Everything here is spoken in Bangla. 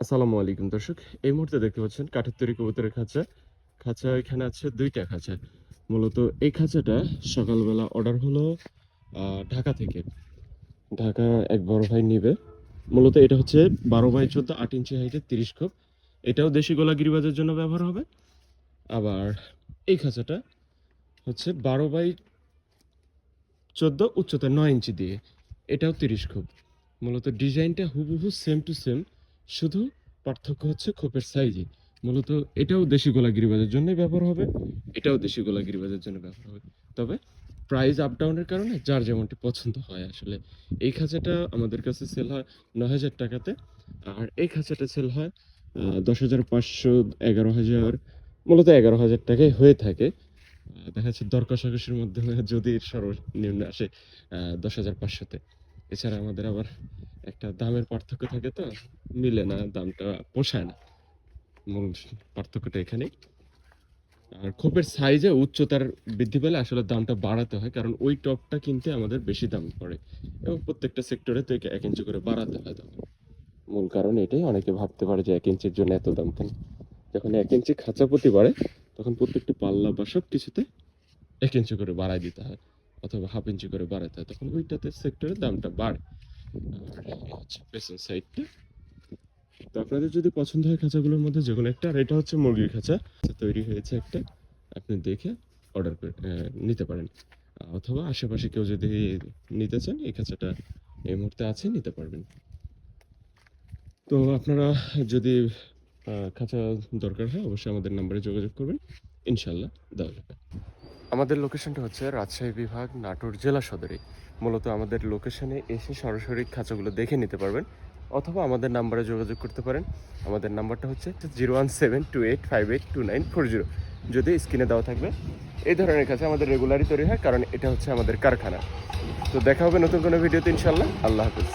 আসসালামু আলাইকুম, দর্শক। এই মুহূর্তে দেখতে পাচ্ছেন কাঠের তৈরি কবুতরের খাঁচা। খাঁচা এখানে আছে দুইটা খাঁচা। মূলত এই খাঁচাটা সকালবেলা অর্ডার হলো ঢাকা থেকে। ঢাকা এক বড় ভাই নিবে। মূলত এটা হচ্ছে বারো বাই চোদ্দ, আট ইঞ্চি হাইটের তিরিশ খোপ। এটাও দেশি গোলা গিরিবাজের জন্য ব্যবহার হবে। আবার এই খাঁচাটা হচ্ছে বারো বাই চোদ্দ উচ্চতা নয় ইঞ্চি দিয়ে। এটাও তিরিশ খোপ। মূলত ডিজাইনটা হুবহু সেম টু সেম শুধু পার্থক্য হচ্ছে খোপের সাইজে মূলত এটাও দেশি গোলা গিরিবাজের জন্যই ব্যবহার হবে, এটাও দেশি গোলা গিরিবাজের জন্য ব্যবহার হবে। তবে প্রাইস আপ ডাউনের কারণে যার যেমনটি পছন্দ হয় আসলে। এই খাঁচাটা আমাদের কাছে সেল হয় ন হাজার টাকাতে, আর এই খাঁচাটা সেল হয় দশ হাজার পাঁচশো এগারো হাজার, মূলত এগারো হাজার টাকায় হয়ে থাকে। দেখা যাচ্ছে দর কষাকষির মাধ্যমে যদি সর্বনিম্ন আসে দশ হাজার পাঁচশোতে। এছাড়া আমাদের আবার একটা দামের পার্থক্য থাকে তো, মিলে না, দামটা পোষায় না। মূল পার্থক্যটা এখানেই। আর খোপের সাইজে উচ্চতার বৃদ্ধি পেলে আসলে দামটা বাড়াতে হয়, কারণ ওই টপটা কিনতে আমাদের বেশি দাম পড়ে। এবং প্রত্যেকটা সেক্টরে তো এক ইঞ্চি করে বাড়াতে হয় দাম। মূল কারণ এটাই, অনেকে ভাবতে পারে যে এক ইঞ্চির জন্য এত দাম কেন? যখন এক ইঞ্চি খাঁচা প্রতি বাড়ে, তখন প্রত্যেকটি পাল্লা বা সব কিছুতে এক ইঞ্চি করে বাড়ায় দিতে হয়, অথবা হাফ ইঞ্চি করে বাড়াতে হয়। তখন ওইটাতে সেক্টরে দামটা বাড়ে। হচ্ছে পেছন সাইডটা তো আপনাদের যদি পছন্দ হয় খাঁচাগুলোর মধ্যে যে কোনো একটা আর এটা হচ্ছে মুরগির খাঁচা। আচ্ছা, তৈরি হয়েছে একটা। আপনি দেখে অর্ডার করে নিতে পারেন। অথবা আশেপাশে কেউ যদি নিতে চান এই খাঁচাটা এই মুহূর্তে আছে নিতে পারবেন। তো আপনারা যদি খাঁচা দরকার হয় অবশ্যই আমাদের নাম্বারে যোগাযোগ করবেন। ইনশাল্লাহ দেওয়া যাবে। আমাদের লোকেশনটা হচ্ছে রাজশাহী বিভাগ, নাটোর জেলা সদরে। মূলত আমাদের লোকেশনে এসে সরাসরি খাঁচাগুলো দেখে নিতে পারবেন, অথবা আমাদের নাম্বারে যোগাযোগ করতে পারেন। আমাদের নাম্বারটা হচ্ছে zero one seven two eight five eight two nine four zero. যদি স্ক্রিনে দেওয়া থাকবে, এই ধরনের কাছে আমাদের রেগুলারই তৈরি হয়, কারণ এটা হচ্ছে আমাদের কারখানা। তো দেখা হবে নতুন কোনো ভিডিওতে ইনশাল্লাহ আল্লাহ হাফিজ।